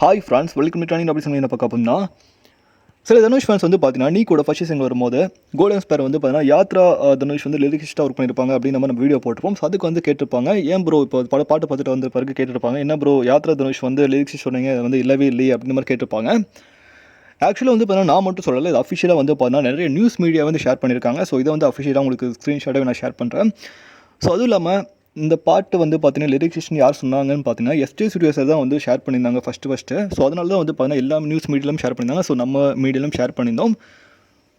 Hi friends welcome to அப்படி சொல்லி என்ன பார்க்க அப்படின்னா சில தனுஷ் ஃபேன்ஸ் வந்து பார்த்தீங்கன்னா நீ கூட ஃபர்ஸ்ட் சீசன் வரும்போது கோல்டன் ஸ்பேர் வந்து பார்த்தீங்கன்னா யாத்ரா தனுஷ் வந்து லிரிக்ஸ்டாக ஒர்க் பண்ணியிருப்பாங்க அப்படின்னு நம்ம நம்ம வீடியோ போட்டிருப்போம். ஸோ அதுக்கு வந்து கேட்டிருப்பாங்க. ஏன் ப்ரோ இப்போ பட பாட்டு பார்த்துட்டு வந்து பிறகு கேட்டிருப்பாங்க. என்ன ப்ரோ யாத்ரா தனுஷ் வந்து லிரிக்ஸ் சொன்னீங்க அது வந்து இல்லவே இல்லையே அப்படின்ற மாதிரி கேட்டிருப்பாங்க. ஆக்சுவலாக வந்து பார்த்தீங்கன்னா நான் மட்டும் சொல்லலை இது அஃபிஷியலாக வந்து பார்த்தீங்கன்னா நிறைய நியூஸ் மீடியா வந்து ஷேர் பண்ணியிருக்காங்க ஸோ இதை வந்து அஃபிஷியலாக உங்களுக்கு ஸ்க்ரீன்ஷாட்டாக நான் ஷேர் பண்ணுறேன் ஸோ அதுவும் இல்லாமல் இந்த பாட்டு வந்து பார்த்தீங்கன்னா லிரிக்ஸிஷன் யார் சொன்னாங்கன்னு பார்த்தீங்கன்னா எஸ்டி ஸ்டுடியோ சார் தான் வந்து ஷேர் பண்ணியிருந்தாங்க ஃபஸ்ட்டு ஃபஸ்ட்டு ஸோ அதனால தான் வந்து பார்த்தீங்கன்னா எல்லா நியூஸ் மீடியாலும் ஷேர் பண்ணியிருந்தாங்க. ஸோ நம்ம மீடியாலும் ஷேர் பண்ணியிருந்தோம்.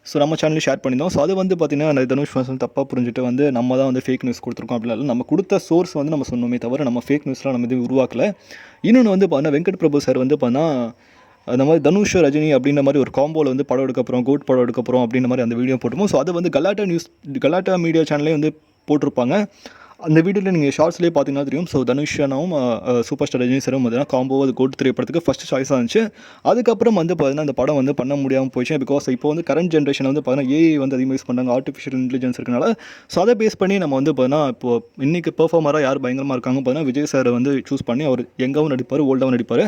ஸோ நம்ம சேனலில் ஷேர் பண்ணியிருந்தோம். ஸோ அது வந்து பார்த்தீங்கன்னா அந்த தனுஷ் ஃபேன்ஸ் வந்து தப்பாக புரிஞ்சுட்டு வந்து நம்ம தான் வந்து ஃபேக் நியூஸ் கொடுத்துருக்கோம் அப்படிலாம் இல்லை. நம்ம கொடுத்த சோர்ஸ் வந்து நம்ம சொன்னோமே தவிர நம்ம ஃபேக் நியூஸ்லாம் நம்ம எதுவும் உருவாக்கல. இன்னொன்று வந்து பார்த்தீங்கன்னா வெங்கட் பிரபு சார் வந்து பார்த்தீங்கன்னா அந்த மாதிரி தனுஷ் ரஜினி அப்படின்ற மாதிரி ஒரு காம்போவில் வந்து படம் எடுக்க போகிறோம் கோட் படம் எடுக்க போகிறோம் அப்படின்ற மாதிரி அந்த வீடியோ போட்டுமோ ஸோ அது வந்து கலாட்டா நியூஸ் கலாட்டா மீடியா சேனலே வந்து போட்டிருப்பாங்க. அந்த வீடியோவில் நீங்கள் ஷார்ட்ஸ்லேயே பார்த்தீங்கன்னா தெரியும். ஸோ தனுஷனும் சூப்பர் ஸ்டார் ரஜினி சாரும் பார்த்தீங்கன்னா காம்போ அது கோட் திரைப்படத்துக்கு ஃபஸ்ட் சாய்ஸாக இருந்துச்சு. அதுக்கப்புறம் வந்து பார்த்தீங்கன்னா அந்த படம் வந்து பண்ண முடியாமல் போயிடுச்சு. பிகாஸ் இப்போ வந்து கரண்ட் ஜென்ரேஷன் வந்து பார்த்தீங்கன்னா ஏஐ வந்து அதிகமாக யூஸ் பண்ணாங்க ஆர்டிஃபிஷியல் இன்டெலிஜென்ஸ் இருக்கனால. ஸோ அதை பேஸ் பண்ணி நம்ம வந்து பார்த்தீங்கன்னா இப்போ இன்றைக்கி பெர்ஃபார்மராக யார் பயங்கரமாக இருக்காங்க பார்த்தீங்கன்னா விஜய் சார் வந்து சூஸ் பண்ணி அவர் எங்காவும் நடிப்பார் ஓல்டாகவும் நடிப்பார்.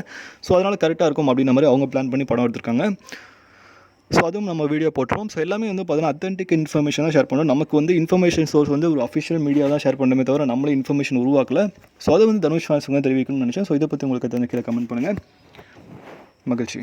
ஸோ அதனால் கரெக்டாக இருக்கும் அப்படின்ற மாதிரி அவங்க பிளான் பண்ணி படம் எடுத்திருக்காங்க. ஸோ அதுவும் நம்ம வீடியோ போட்டுருவோம் ஸோ எல்லாமே வந்து பார்த்தீங்கன்னா அத்தன்டிக் இன்ஃபர்மேஷன் தான் ஷேர் பண்ணுறோம் நமக்கு வந்து இன்ஃபர்மேஷன் சோர்ஸ் வந்து ஒரு அஃபிஷியல் மீடியா தான் ஷேர் பண்ணுமே தவிர நம்மளே இன்ஃபர்மேஷன் உருவாக்கல. ஸோ அதை வந்து தனுஷ் வந்து தெரிவிக்கணும்னு நினச்சேன். ஸோ இதை பற்றி உங்களுக்கு தெரிஞ்ச கீழே கமெண்ட் பண்ணுங்கள் மகிழ்ச்சி.